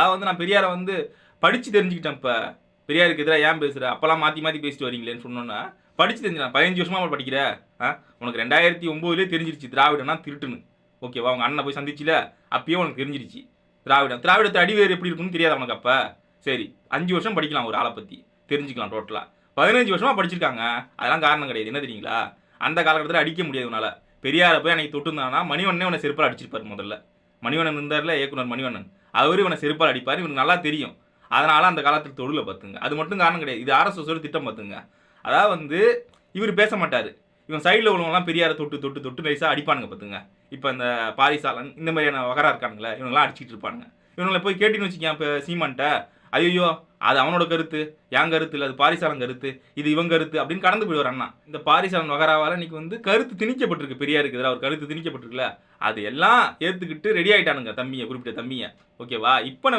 அதாவது வந்து நான் பெரியாரை வந்து படித்து தெரிஞ்சுக்கிட்டேன் இப்போ. பெரியாருக்கு எதிராக ஏன் பேசுகிற அப்போல்லாம் மாற்றி மாற்றி பேசிட்டு வரீங்களேன்னு சொன்னோன்னா படித்து தெரிஞ்சுக்கலாம் பதினஞ்சு வருஷமாக அவள் படிக்கிற. ஆ? உனக்கு ரெண்டாயிரத்தி ஒம்போதுலேயே தெரிஞ்சிருச்சு திராவிடனா திருட்டுன்னு. ஓகேவா? உங்கள் அண்ணனை போய் சந்திச்சில அப்பயே உனக்கு தெரிஞ்சிருச்சு திராவிடம். திராவிடத்தை அடிவேறு எப்படி இருக்குன்னு தெரியாது உனக்கு அப்போ. சரி அஞ்சு வருஷம் படிக்கலாம் ஒரு ஆளை பற்றி தெரிஞ்சுக்கலாம் டோட்டலாக பதினஞ்சு வருஷமாக படிச்சிருக்காங்க. அதெல்லாம் காரணம் கிடையாது. என்ன தெரியுங்களா? அந்த காலகட்டத்தில் அடிக்க முடியாது உன்னால். பெரியாரை போய் அன்னைக்கு தொட்டுருந்தானா மணிவண்ணனே உன்னை செருப்பால் அடிச்சிருப்பார் முதல்ல. மணிவண்ணன் இருந்தார்ல இயக்குனர் மணிவண்ணன். அவர் இவனை செருப்பால் அடிப்பார் இவனுக்கு நல்லா தெரியும். அதனால் அந்த காலத்தில் தொழிலை பார்த்துங்க. அது மட்டும் காரணம் கிடையாது. இது ஆர்எஸ்எஸோட திட்டம் பார்த்துங்க. அதாவது வந்து இவர் பேச மாட்டார். இவன் சைடில் உள்ளவங்களாம் பெரியாரை தொட்டு தொட்டு தொட்டு நைஸாக அடிப்பானுங்க பார்த்துங்க. இப்போ இந்த பாரிசாலன் இந்த மாதிரியான வகரா இருக்கானுங்களே இவங்களாம் அடிச்சிட்டு இருப்பானுங்க. இவங்களை போய் கேட்டின்னு வச்சுக்கேன் இப்போ சீமான்ட்ட ஐயோ அது அவனோட கருத்து என் கருத்து இல்லை அது பாரிசாலன் கருத்து இது இவன் கருத்து அப்படின்னு கடந்து போயிடுவார் அண்ணா. இந்த பாரிசாலன் வகராவால் இன்னைக்கு வந்து கருத்து திணிக்கப்பட்டிருக்கு பெரியாருக்கு எதிராக ஒரு கருத்து திணிக்கப்பட்டிருக்குல்ல அது எல்லாம் ஏற்றுக்கிட்டு ரெடி ஆகிட்டானுங்க தம்பியை குறிப்பிட்ட தம்பியை. ஓகேவா இப்போ நம்ம